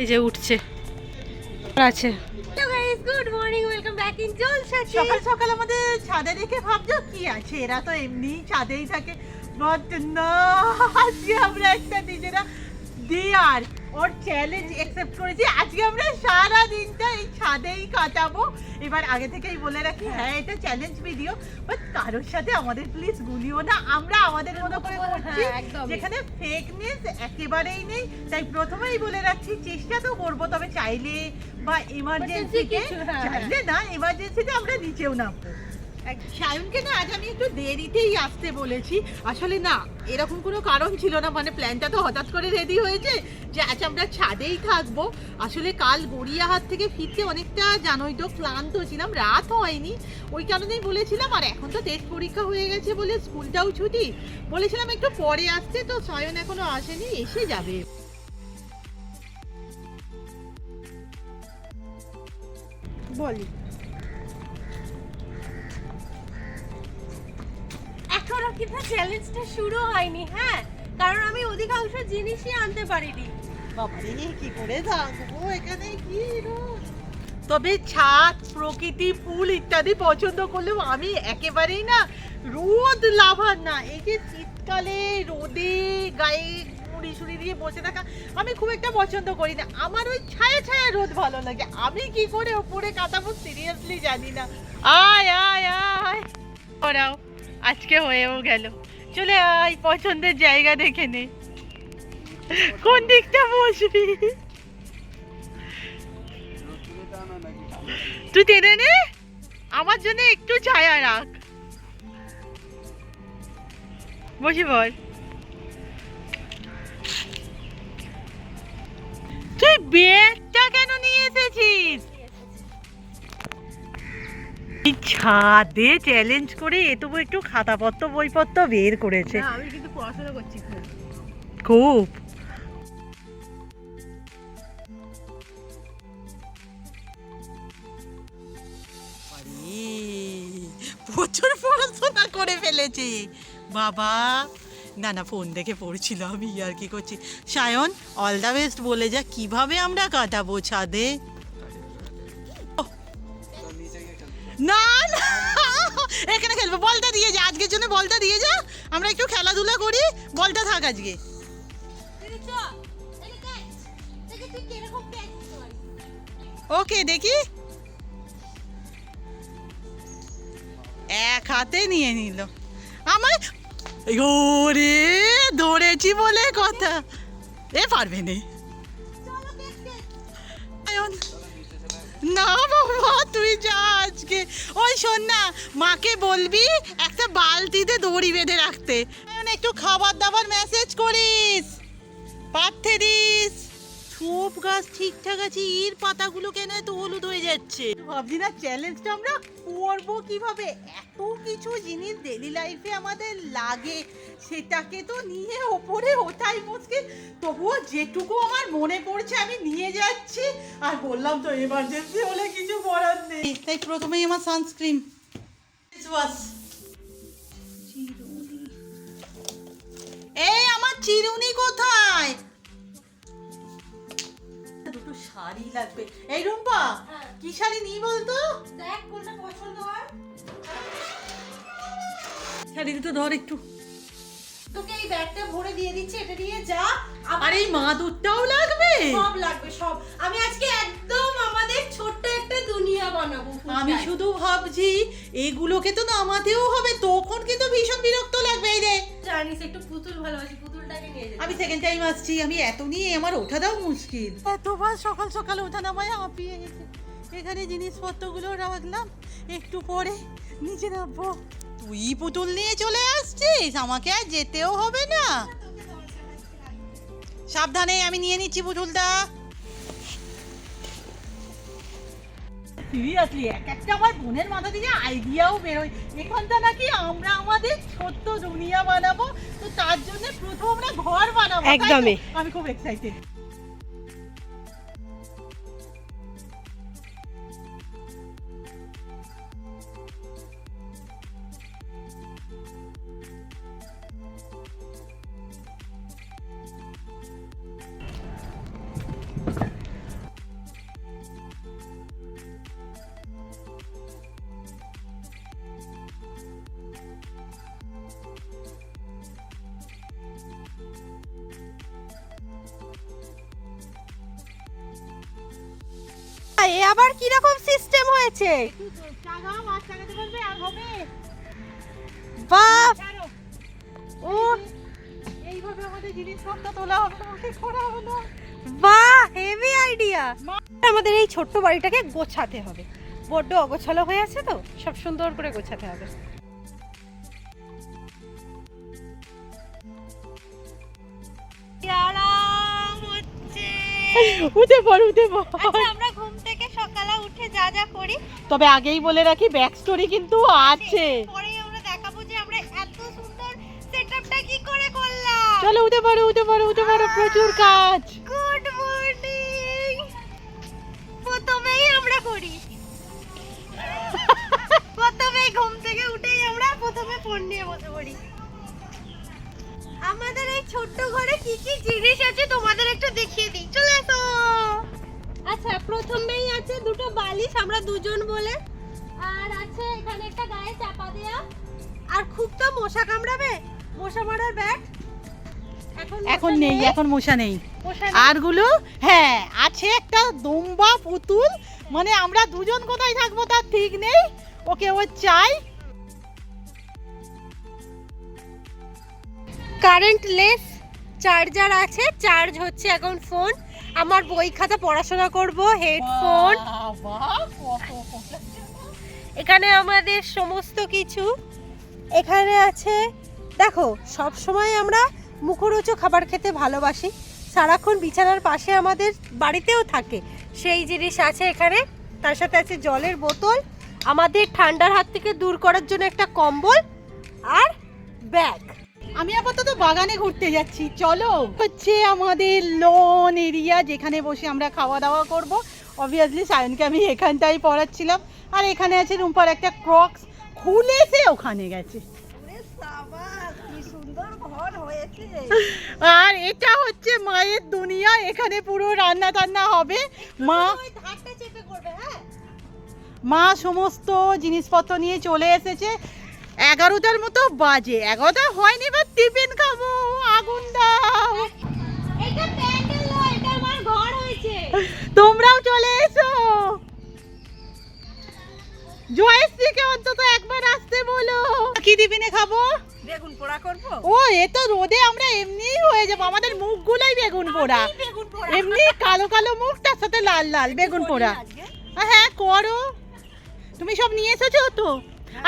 এই যে উঠছে। আছে। Good morning welcome back in জলসাচি সকাল সকাল আমাদের ছাদে দেখে ভাবছ কি আছে? এরা তো এমনি ছাদেই থাকে। বাট না আজকে আমরা একটা নিজেরা দেয়ার। ওর চ্যালেঞ্জ অ্যাকসেপ্ট করেছি। আজকে আমরা সারা দিনটা এই ছাদেই কাটাবো। এবার আগে থেকেই বলে রাখি হ্যাঁ। এটা চ্যালেঞ্জ ভিডিও বাট কারোর সাথে আমাদের প্লিজ গুলিও না। আমরা আমাদের মতো করে করছি হ্যাঁ, যেখানে ফেকনেস একেবারেই নেই। তাই প্রথমেই বলে রাখছি চেষ্টা তো করব তবে চাইলে বা এমার্জেন্সিতে হ্যাঁ, চাইলে না এমার্জেন্সিতে আমরা নিচেও নামবো। সায়নকে না, আজ আমি একটু দেরিতেই আসতে বলেছি। আসলে না, এরকম কোনো কারণ ছিল না মানে প্ল্যানটা তো হঠাৎ করে রেডি হয়েছে যে আজ আমরা ছাদেই থাকব। আসলে কাল গড়িয়াহাট থেকে ফিরতে অনেকটা জানোই তো ক্লান্ত ছিলাম, রাত হয়নি। ওই কারণেই বলেছিলাম, আর এখন তো টেস্ট পরীক্ষা হয়ে গেছে বলে স্কুলটাও ছুটি। বলেছিলাম, একটু পরে আসতে তো, সায়ন এখনও আসেনি, এসে যাবে। বলি এখনও কিন্তু চ্যালেঞ্জটা শুরু হয়নি হ্যাঁ? কারণ আমি অধিকাংশ জিনিসই আনতে পারিনি। বাবারে কি করে থাকব এখানে কি রোদ? তবে ছাদ প্রকৃতি ফুল ইত্যাদি পছন্দ করলেও আমি একেবারেই না রোদ লাভার না। এই যে শীতকালে রোদে গায়ে মুড়ি সুড়ি দিয়ে বসে থাকা আমি খুব একটা পছন্দ করি না। আমার ওই ছায়া ছায়া রোদ ভালো লাগে। আমি কি করে ওপরে কাটাবো সিরিয়াসলি জানি না। আয় আয় আয় ওরাও আজকে হয়েও গেল। চলে আয়, পছন্দের জায়গা দেখে নে। কোন দিকটা বসবি? তুই টেনে নে। আমার জন্য একটু ছায়া রাখ। বসি বল। তুই বেডটা কেন নিয়ে এসেছিস? এই ছাদে চ্যালেঞ্জ করে এ তবু একটু খাতাপত্র বইপত্র বের করেছে। না আমি কিন্তু পড়াশোনা করছি খুব। খুব? প্রচুর পড়াশোনা করে ফেলেছি। বাবা না না ফোন দেখে পড়ছিল আমি আর কি করছি। সায়ন অল দ্য বেস্ট বলে যা কীভাবে আমরা কাটাবো ছাদে? না না। এখানে খেলব। বলটা দিয়ে যা আজকের জন্য বলটা দিয়ে যা। আমরা একটু খেলাধুলা করি বলটা থাক আজকে। ওকে দেখি। এক হাতে নিয়ে নিল। আমার ওরে ধরেছি বলে কথা। এ পারবে নে। আয়ন, না বাবা তুই যা আজকে। ওই শোন না মাকে বলবি একটা বালতিতে দড়ি বেঁধে রাখতে। আয়ন, একটু খাবার দাবার মেসেজ করিস। পাঠিয়ে দিস। সব গাছ ঠিকঠাক আছে এর পাতাগুলো কেন এত হলুদ হয়ে যাচ্ছে? ভাবছি না চ্যালেঞ্জটা আমরা করব কীভাবে? এত কিছু জিনিস ডেলি লাইফে আমাদের লাগে সেটাকে তো নিয়ে ওপরে ওঠাই মুশকিল। তবুও যেটুকু আমার মনে পড়ছে আমি নিয়ে যাচ্ছি আর বললাম তো এমার্জেন্সি হলে কিছু করার নেই। তাই প্রথমেই আমার সানস্ক্রিন এই আমার চিরুনি কোথায়? শাড়ি লাগবে। এই রুম্পা হ্যাঁ। কি শাড়ি নিই বলতো? দেখ কোনটা পছন্দ হয়। শাড়ি দুটো ধর একটু। তোকে এই ব্যাগটা ভরে দিয়ে দিচ্ছি এটা নিয়ে যা। আর এই মাদুরটাও লাগবে? সব লাগবে সব। আমি আজকে একদম আমাদের ছোট্ট একটা দুনিয়া বানাবো আমি শুধু ভাবছি এগুলোকে তো নামাতেও হবে তখন কিন্তু ভীষণ বিরক্ত লাগবে এই রে জানিস একটু পুতুল ভালোবাসি আমি সেকেন্ড টাইম আসছি আমি এত নিয়ে আমার ওঠা দাও মুশকিল। এতবার সকাল সকাল ওঠা নামায় হাঁপিয়ে এসে এখানে জিনিসপত্রগুলো রাখলাম একটু পরে নিচে নামবো। তুই পুতুল নিয়ে চলে আসছিস? আমাকে আর যেতেও হবে না। সাবধানে আমি নিয়ে নিচ্ছি পুতুলটা। সিরিয়াসলি এক একটা আমার বোনের মাথা থেকে আইডিয়াও বেরোয় এখানটা নাকি আমরা আমাদের ছোট্ট দুনিয়া বানাবো তো তার জন্য প্রথম আমরা ঘর বানাবো একদমই। আমি খুব এক্সাইটেড এ আবার কি রকম সিস্টেম হয়েছে? ছাড়ো ও! এইভাবে আমাদের জিনিসপত্র তোলা হবে করা হলো বাহ হেভি আইডিয়া আমাদের এই ছোট্ট বাড়িটাকে গোছাতে হবে। বড্ড অগোছালো হয়ে আছে তো সব সুন্দর করে গোছাতে হবে। উঠে পড় উঠে পড়। আচ্ছা আমরা যা করি। তবে আগেই বলে রাখি ব্যাক স্টোরি কিন্তু আছে পরে আমরা দেখাবো যে আমরা এত সুন্দর সেটআপটা কি করে করলাম। চলো উঠে পড়ো উঠে পড়ো উঠে পড়ো প্রচুর কাজ। গুড মর্নিং প্রথমেই আমরা করি প্রথমেই ঘুম থেকে উঠেই আমরা প্রথমে ফোন নিয়ে বসে পড়ি। আমাদের এই ছোট্ট ঘরে কি কি জিনিস আছে তোমাদের একটু দেখিয়ে দিই। চলে আচ্ছা প্রথমেই আছে দুটো বালিশ আমরা দুজন বলে। আর আছে এখানে একটা গায়ে চাপা দেয়া। আর খুব তো মশা কামড়াবে মশা মারার ব্যাট এখন এখন নেই এখন মশা নেই। মশা নেই। আরগুলো হ্যাঁ আছে একটা দম্বা পুতুল মানে আমরা দুজন কোথায় থাকব তার ঠিক নেই ওকে ও চাই। কারেন্ট লেস চার্জার আছে চার্জ হচ্ছে এখন ফোন আমার বই খাতা পড়াশোনা করব হেডফোন এখানে আমাদের সমস্ত কিছু। এখানে আছে, দেখো, সব সময় আমরা মুখরোচক খাবার খেতে ভালোবাসি। সারাক্ষণ বিছানার পাশে আমাদের বাড়িতেও থাকে। সেই জিনিস আছে এখানে। তার সাথে আছে জলের বোতল, আমাদের ঠান্ডার হাত থেকে দূর করার জন্য একটা কম্বল আর ব্যাগ। আমি আপাতত বাগানে ঘুরতে যাচ্ছি চলো। হচ্ছে আমাদের লন এরিয়া যেখানে বসে আমরা খাওয়া দাওয়া করব। অবভিয়াসলি সায়নকে আমি এখানটাই পড়াচ্ছিলাম। আর এখানে আছে রুম্পার একটা ক্রক্স খুলেছে ওখানে গেছে। আর এটা হচ্ছে মায়ের দুনিয়া এখানে পুরো রান্না টান্না হবে মা হ্যাঁ? মা সমস্ত জিনিসপত্র নিয়ে চলে এসেছে। এগারোটার মতো বাজে। এগারোটা হয়নি বা টিফিন খাব। আগুন দাও। এটা প্যান্ডেল নয় এটা আমার ঘর হয়েছে। তোমরাও চলে এসো। জয়শ্রীকে অন্তত একবার আসতে বলো। কি টিফিনে খাব? বেগুন পোড়া করব? ও এ তো রোদে আমরা এমনিই হয়ে যাব। আমাদের মুখগুলোই বেগুন পোড়া। এমনি কালো কালো মুখ তার সাথে লাল লাল বেগুন পোড়া। হ্যাঁ করো। তুমি সব নিয়ে এসেছ তো?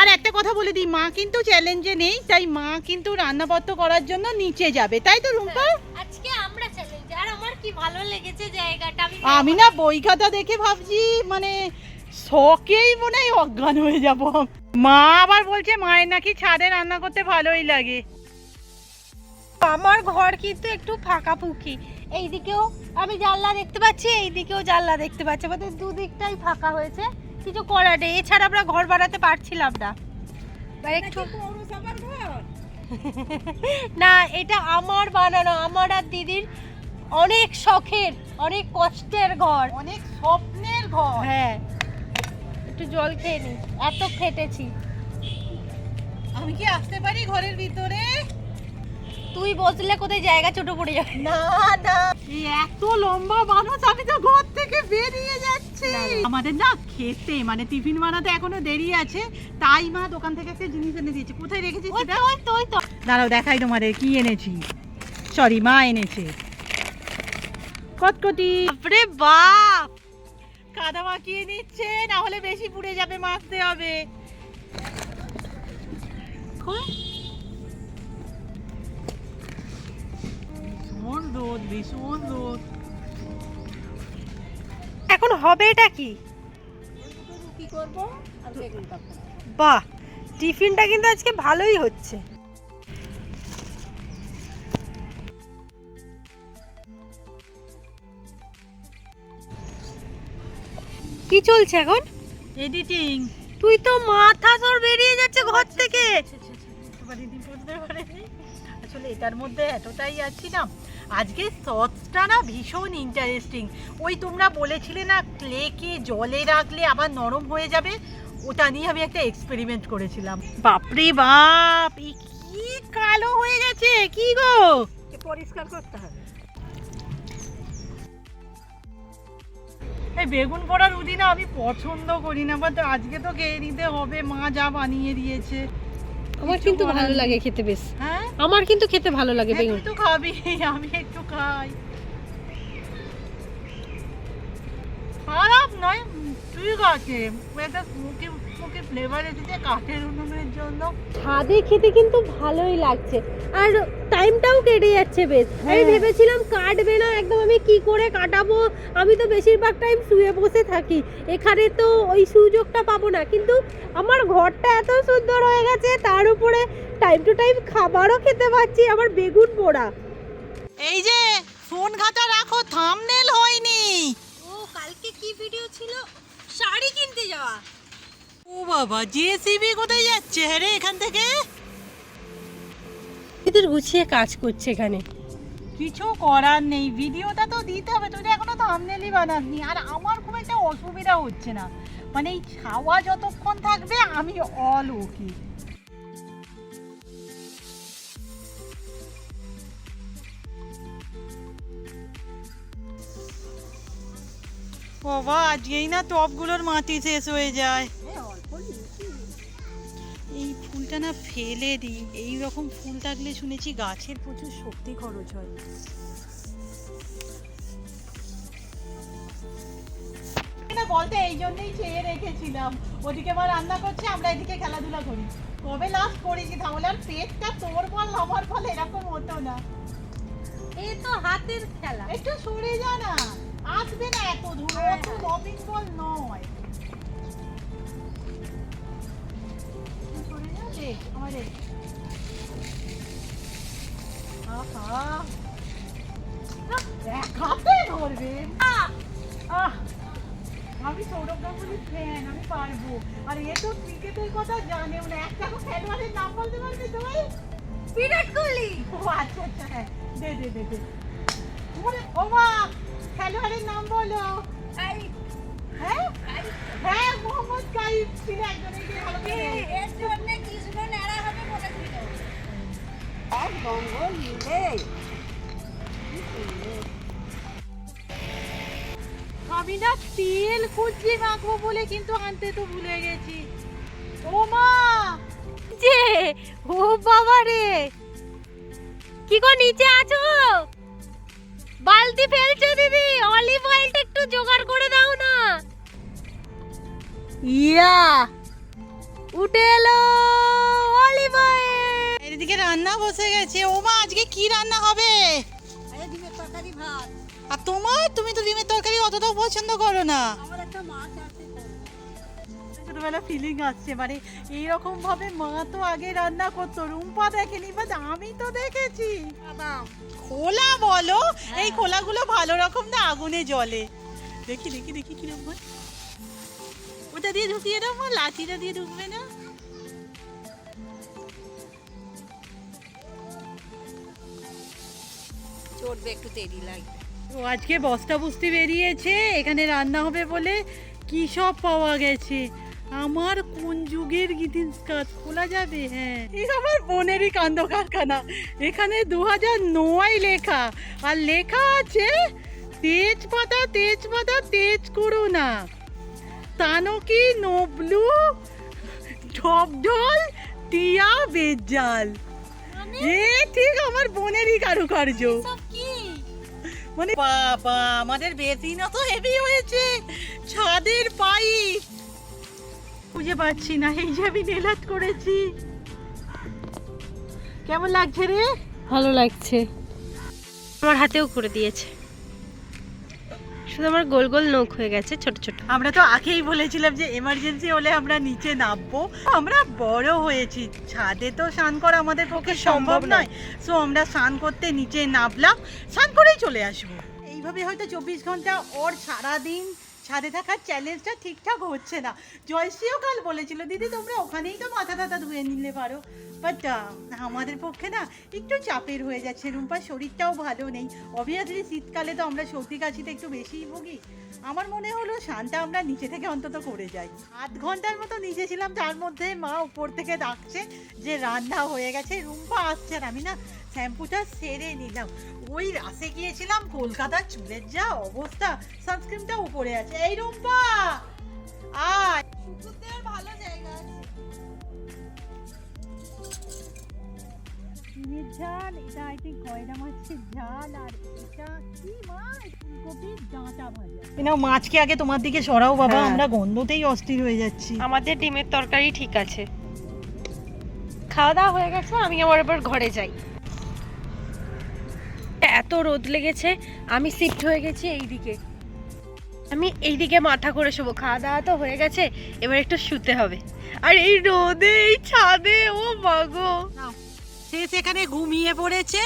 আর একটা কথা বলে দিই মা কিন্তু চ্যালেঞ্জে নেই তাই মা কিন্তু রান্নাপত্র করার জন্য নিচে যাবে। তাই তো রুম্পা? আজকে আমরা চ্যালেঞ্জ আর আমার কি ভালো লেগেছে জায়গাটা আমি আমি না বই খাতা দেখে ভাবছি মানে শখেই মনে হয় অজ্ঞান হয়ে যাব। মা আবার বলছে মায়ের নাকি ছাদে রান্না করতে ভালোই লাগে। আমার ঘর কিন্তু একটু ফাঁকা ফুকি এইদিকেও আমি জানলা দেখতে পাচ্ছি এইদিকেও জানলা দেখতে পাচ্ছি আমাদের দুদিকটাই ফাঁকা হয়েছে। কিছু করার নেই এছাড়া আমরা ঘর বানাতে পারছিলাম না। একটু না এটা আমার বানানো আমার আর দিদির অনেক শখের অনেক কষ্টের ঘর। অনেক স্বপ্নের ঘর। হ্যাঁ। একটু জল খেয়ে নি এত খেটেছি। আমি কি আসতে পারি ঘরের ভিতরে? তুই বসলে কোথায় জায়গা ছোট পড়ে যাবে? না না। এত লম্বা মানুষ আমি তো ঘর থেকে বেরিয়ে যাচ্ছি। আমাদের না খেতে মানে টিফিন বানাতে এখনও দেরি আছে। তাই মা দোকান থেকে একটা জিনিস এনে দিয়েছে। কোথায় রেখেছিস ওই সেটা? ওই তো ওই তো। দাঁড়াও দেখাই তোমাদের কি এনেছি। সরি মা এনেছে। কটকটি। বাপরে বাপ! কাদা মাখিয়ে নিচ্ছে না হলে বেশি পুড়ে যাবে মাখতে হবে। ভীষণ রোদ ভীষণ রোদ। এখন হবে এটা কি? বাহ টিফিনটা কিন্তু আজকে ভালোই হচ্ছে। কি চলছে এখন? এডিটিং তুই তো মাথা তোর বেরিয়ে যাচ্ছে ঘর থেকে। আসলে এটার মধ্যে এতটাই আছি না। আজকে সসটা না ভীষণ ইন্টারেস্টিং ওই তোমরা বলেছিলে না ক্লেকে জলে রাখলে আবার নরম হয়ে যাবে? ওটা নিয়ে আমি একটা এক্সপেরিমেন্ট করেছিলাম। বাপরে বাপ! কি কালো হয়ে গেছে! কি গো? পরিষ্কার করতে হবে। এই বেগুন পোড়ার রুটি না আমি পছন্দ করি না বাট আজকে তো খেয়ে নিতে হবে মা যা বানিয়ে দিয়েছে। আমার কিন্তু ভালো লাগে খেতে বেশ। হ্যাঁ? আমার কিন্তু খেতে ভালো লাগে হ্যাঁ, বেগুন। তুই তো খাবি আমি একটু খাই। খারাপ নয় ঠিক আছে একটা স্মোকি স্মোকি ফ্লেভার এসেছে কাঠের উনুনের জন্য। ছাদে খেতে কিন্তু ভালোই লাগছে। আর টাইমটাও কেটে যাচ্ছে বেশ। আমি হ্যাঁ। ভেবেছিলাম কাটবে না একদম আমি কি করে কাটাবো? আমি তো বেশিরভাগ টাইম শুয়ে বসে থাকি। এখানে তো ওই সুযোগটা পাবো না। কিন্তু আমার ঘরটা এত সুন্দর হয়ে গেছে তার উপরে টাইম টু টাইম খাবারও খেতে পাচ্ছি আমার বেগুন পোড়া। এই যে ফোন ঘাটা রাখো থামনেল হয়নি। ও কালকে কি ভিডিও ছিল? শাড়ি কিনতে যাওয়া। ও বাবা জেসিবি কোথায় যাচ্ছে? হ্যাঁ রে এখান থেকে? এদের গুছিয়ে কাজ করছে এখানে। কিছু করার নেই ভিডিওটা তো দিতে হবে তুই এখনও থামনেলই বানাসনি আর আমার খুব একটা অসুবিধা হচ্ছে না। মানে এই ছাওয়া যতক্ষণ থাকবে আমি অল ওকে বাবা আজকেই না টপগুলোর মাটি শেষ হয়ে যায়। এই ফুলটা না ফেলে দিই। এই রকম ফুল থাকলে শুনেছি গাছের প্রচুর শক্তি খরচ হয়। না বলতে এই জন্যই চেয়ে রেখেছিলাম। ওদিকে আমার রান্না করছে আমরা এদিকে খেলাধুলা করি। কবে লাস্ট করেছি তাহলে আর পেটটা তোর বল আমার বল এরকম হতো না। এই তো হাতের খেলা। একটু সরে যা না। আসবে না এত ধুলো অত লবিং বল নয়। আমাদের আহা। দেখাতে ধরবে। আহ, আমি সৌরভ গাঙ্গুলির ফ্যান আমি পারব। আর এ তো ক্রিকেটের কথা জানেও না একটা খেলোয়াড়ের নাম বলতে পারবি তুই? বিরাট কোহলি! ও আচ্ছা আচ্ছা হ্যাঁ। দে দে দে দে। ওরে, ও খেলোয়াড়ের নাম বলো। হ্যাঁ? হ্যাঁ মোহাম্মদ কাইফ ছিল একজন আমি না তেল খুঁজছি মাখবো বলে কিন্তু আনতে তো ভুলে গেছি। ও মা! যে ও বাবা রে কি গো নিচে আছো? বালতি ফেলছে দিদি। অলিভ অয়েলটা একটু জোগাড় করে দাও না। ইয়া উঠে এলো অলিভ অয়েল এদিকে রান্না বসে গেছে। ও মা আজকে কি রান্না হবে? ডিমের তরকারি ভাত। আর তোমার? তুমি তো ডিমের তরকারি অতটাও পছন্দ করো না। ছোটবেলা ফিলিং আসছে। মানে এইরকম ভাবে মা তো আগে রান্না করতো রুম্পা দেখেনি বাট আমি তো দেখেছি। খোলা বলো এই খোলাগুলো ভালো রকম না আগুনে জ্বলে? দেখি দেখি দেখি কীরকম হয়। ওটা দিয়ে ঢুকিয়ে দাও মা লাঠিটা দিয়ে ঢুকবে না? চড়বে একটু দেরি লাগবে ও আজকে বস্তা বুস্তি বেরিয়েছে এখানে রান্না হবে বলে কি সব পাওয়া গেছে? আমার কোন যুগের গ্রিটিংস কার্ড খোলা যাবে হ্যাঁ? এই আমার বোনেরই কান্দ কারখানা এখানে দু হাজার নয় লেখা। আর লেখা আছে তেজপাতা তেজপাতা তেজ করো না তানকি নবলু ঢপঢল টিয়া বেজাল এ ঠিক আমার বোনেরই কারুকার্য। কি? মানে বাবা আমাদের বেসিনও তো হেভি হয়েছে। ছাদের পাইপ। খুঁজে পাচ্ছি না এই যে আমি নেলাট করেছি। কেমন লাগছে রে? ভালো লাগছে। আমার হাতেও করে দিয়েছে। শুধু আমার গোল গোল নখ হয়ে গেছে ছোট ছোট। আমরা তো আগেই বলেছিলাম যে এমার্জেন্সি হলে আমরা নিচে নামবো। আমরা বড় হয়েছি ছাদে তো স্নান করা আমাদের পক্ষে সম্ভব নয়। সো আমরা স্নান করতে নিচে নামলাম স্নান করেই চলে আসব। এইভাবে হয়তো চব্বিশ ঘণ্টা ওর সারাদিন ছাদে থাকার চ্যালেঞ্জটা ঠিকঠাক হচ্ছে না। জয়শ্রীও কাল বলেছিল, দিদি, তোমরা ওখানেই তো মাথা টাথা ধুয়ে নিলে পারো। বাট আমাদের পক্ষে না একটু চাপের হয়ে যাচ্ছে। রুম্পার শরীরটাও ভালো নেই। অবভিয়াসলি শীতকালে তো আমরা সর্দি কাশিতে একটু বেশিই ভুগি। আমার মনে হলো শানটা আমরা নিচে থেকে অন্তত করে যাই। আধ ঘণ্টার মতো নিচে ছিলাম তার মধ্যে মা উপর থেকে ডাকছে যে রান্না হয়ে গেছে। রুম্পা আসছে আর আমি না শ্যাম্পুটা সেরে নিলাম। ওই রাসে গিয়েছিলাম, কলকাতার চুলের যা অবস্থা সানস্ক্রিনটা উপরে আছে। এই রুম্পা! আয়। ভালো জায়গা আছে। চিনের ঝাল এটা আই থিঙ্ক কয়লা মাছের ঝাল আর এটা কি মাছ? ফুলকপির ডাঁটা ভাজা। নাও মাছকে আগে তোমার দিকে সরাও বাবা হ্যাঁ। আমরা গন্ধতেই অস্থির হয়ে যাচ্ছি। আমাদের ডিমের তরকারি ঠিক আছে। খাওয়া দাওয়া হয়ে গেছে আমি আমার এবার ঘরে যাই। এত রোদ লেগেছে আমি শিফট হয়ে গেছি এইদিকে। আমি এইদিকে মাথা করে শোবো। খাওয়া দাওয়া তো হয়ে গেছে, এবার একটু শুতে হবে। আর এই রোদে, এই ছাদে, ও মাগো সে সেখানে ঘুমিয়ে পড়েছে,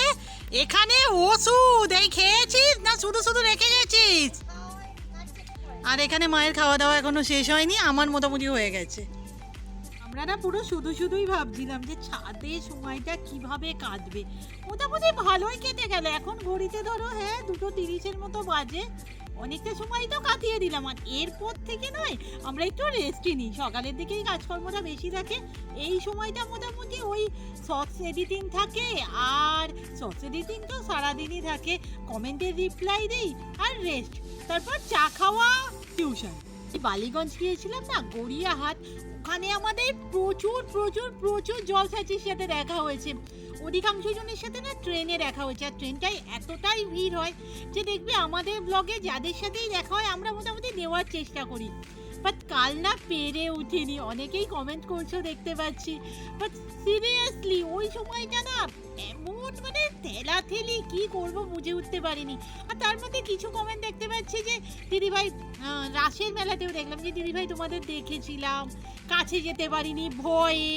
এখানে ওষুধ, এই খেয়েছিস না শুধু শুধু রেখে গেছিস? আর এখানে মায়ের খাওয়া দাওয়া এখনও শেষ হয়নি, আমার মোটামুটি হয়ে গেছে। আমরা না পুরো শুধু শুধুই ভাবছিলাম যে ছাদে সময়টা কীভাবে কাটবে। মোটামুটি ভালোই কেটে গেল, এখন ঘড়িতে ধরো হ্যাঁ দুটো তিরিশের মতো বাজে। অনেকটা সময় তো কাটিয়ে দিলাম, আর এরপর থেকে নয়, আমরা একটু রেস্টই নিই। সকালের দিকেই কাজকর্মটা বেশি থাকে। এই সময়টা মোটামুটি ওই শর্টস এডিটিং থাকে, আর শর্টস এডিটিং তো সারাদিনই থাকে। কমেন্টের রিপ্লাই দিই, আর রেস্ট তারপর চা খাওয়া টিউশন বালিগঞ্জ গিয়েছিলাম না, গড়িয়াহাট। ওখানে আমাদের প্রচুর প্রচুর প্রচুর জলসাচির সাথে দেখা হয়েছে। অধিকাংশ জনের সাথে না ট্রেনে দেখা হয়েছে, আর ট্রেনটাই এতটাই ভিড় হয় যে দেখবে আমাদের ব্লগে যাদের সাথেই দেখা হয়, আমরা মোটামুটি নেওয়ার চেষ্টা করি। বাট কাল না পেরে উঠিনি, অনেকেই কমেন্ট করছ দেখতে পাচ্ছি। বাট সিরিয়াসলি ওই সময়টা না এমন মানে ঠেলা ঠেলি কি করব বুঝে উঠতে পারিনি। আর তার মধ্যে কিছু কমেন্ট দেখতে পাচ্ছি যে দিদিভাই রাসের মেলাতেও দেখলাম যে দিদিভাই তোমাদের দেখেছিলাম, কাছে যেতে পারিনি, ভয়ে।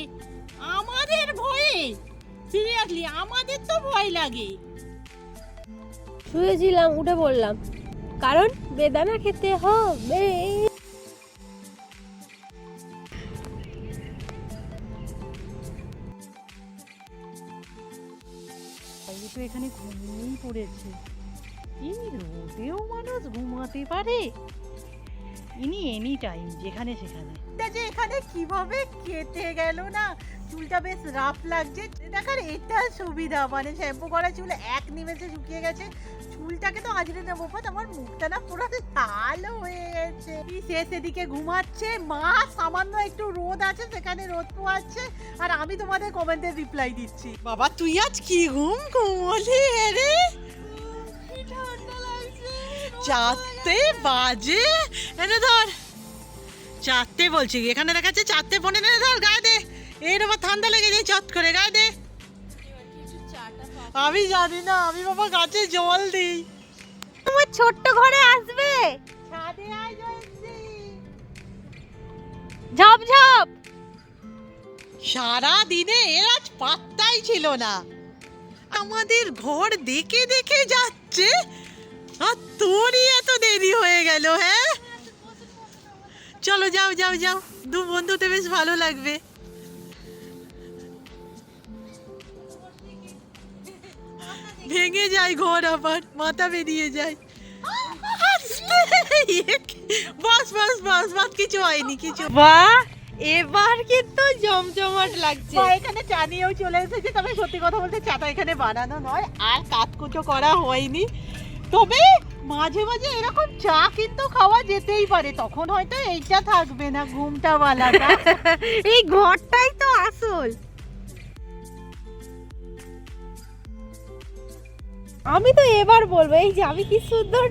আমাদের ভয়ে? সিরিয়াসলি আমাদের তো ভয় লাগে। শুয়েছিলাম উঠে পড়লাম। কারণ বেদানা খেতে হবে। তো এখানে ঘুমিয়েই পড়েছে। এই রোদেও মানুষ ঘুমাতে পারে? ইনি এনি টাইম যেখানে সেখানে। যে এখানে কীভাবে কেটে গেল না? চুলটা বেশ রাফ লাগছে। দেখার এটা সুবিধা মানে শ্যাম্পু করা চুল এক নিমেষে শুকিয়ে গেছে। চুলটাকে তো আজরে নেব বাট আমার মুখটা না পুরো লাল হয়ে গেছে। শেষ এদিকে ঘুমাচ্ছে? মা সামান্য একটু রোদ আছে সেখানে রোদ পোয়াচ্ছে আর আমি তোমাদের কমেন্টে রিপ্লাই দিচ্ছি। বাবা তুই আজ কি ঘুম ঘুমলি রে? চারটে বাজে। এনে ধর। চারটে বলছি এখানে দেখাচ্ছে চারটে পনেরো। এনে ধর গায়ে দে। এর আবার ঠান্ডা লেগে যায় চট করে গায়ে দে। আমি জানি না আমি বাবা গাছে জল দিই। আমার ছোট্ট ঘরে আসবে। ছাদে আয় ঝপ ঝপ। সারা দিনে এর আজ পাত্তাই ছিল না। আমাদের ঘর দেখে দেখে যাচ্ছে আর তোরই এত দেরি হয়ে গেল হ্যাঁ? চলো যাও যাও যাও। দু বন্ধুতে বেশ ভালো লাগবে। ভেঙে যায় ঘর আবার মাথা বেরিয়ে যায়। বাস বাস বাস বাস কিছু হয়নি কিছু বাহ এবার কিন্তু জমজমাট লাগছে। এখানে চা নিয়েও চলে এসেছে তবে সত্যি কথা বলতে চাটা এখানে বানানো নয় আর কাজকুচো করা হয়নি। তবে মাঝে মাঝে এরকম চা কিন্তু খাওয়া যেতেই পারে তখন হয়তো এইটা থাকবে না ঘুমটা বালাটা এই ঘরটাই তো আসল। আমি তো এবার বলব এই যে আমি কি সুন্দর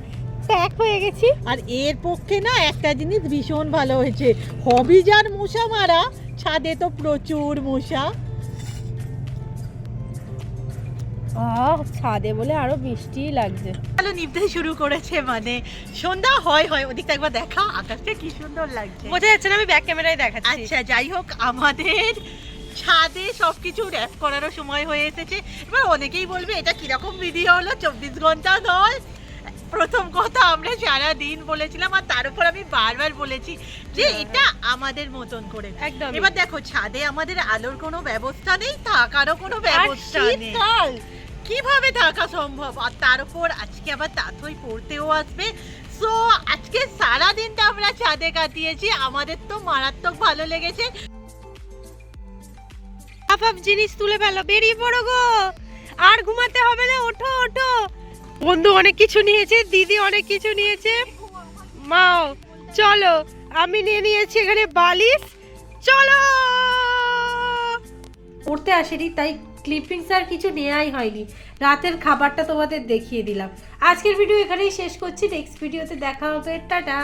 প্যাক হয়ে গেছি। আর এর পক্ষে না একটা জিনিস ভীষণ ভালো হয়েছে। হবি যার মশা মারা ছাদে তো প্রচুর মশা। আহ ছাদে বলে আরও বৃষ্টি লাগছে। ভালো নিভতে শুরু করেছে মানে। সন্ধ্যা হয় হয় ওদিকটা একবার দেখা আকাশটা কি সুন্দর লাগছে। বোঝা যাচ্ছে না আমি ব্যাক ক্যামেরায় দেখাচ্ছি। আচ্ছা যাই হোক আমাদের ছাদে সবকিছু র্যাপ করারও সময় হয়ে এসেছে। এবার অনেকেই বলবে এটা কীরকম ভিডিও হলো? চব্বিশ ঘণ্টা নয়? প্রথম কথা আমরা সারা দিন বলেছিলাম আর তার উপর আমি বারবার বলেছি যে হ্যাঁ, এটা আমাদের মতন করে। একদম এবার দেখো ছাদে আমাদের আলোর কোনো ব্যবস্থা নেই থাকারও কোনো ব্যবস্থা নেই। কীভাবে থাকা সম্ভব? আর তার উপর আজকে আবার তাতই পড়তেও আসবে। সো আজকে সারা দিনটা আমরা ছাদে কাটিয়েছি। আমাদের তো মারাত্মক ভালো লেগেছে। হাফ হাফ জিনিস তুলে ফেলো, বেরিয়ে পড়ো গো। আর ঘুমাতে হবে না, ওঠো ওঠো। বন্ধু অনেক কিছু নিয়েছে, দিদি অনেক কিছু নিয়েছে। মাও, চলো, আমি নিয়ে নিয়েছি এখানে বালিশ। চলো! পড়তে আসেনি, তাই ক্লিপিংস আর কিছু নেওয়াই হয়নি। রাতের খাবারটা তোমাদের দেখিয়ে দিলাম। আজকের ভিডিও এখানেই শেষ করছি নেক্সট ভিডিওতে দেখা হবে। টাটা!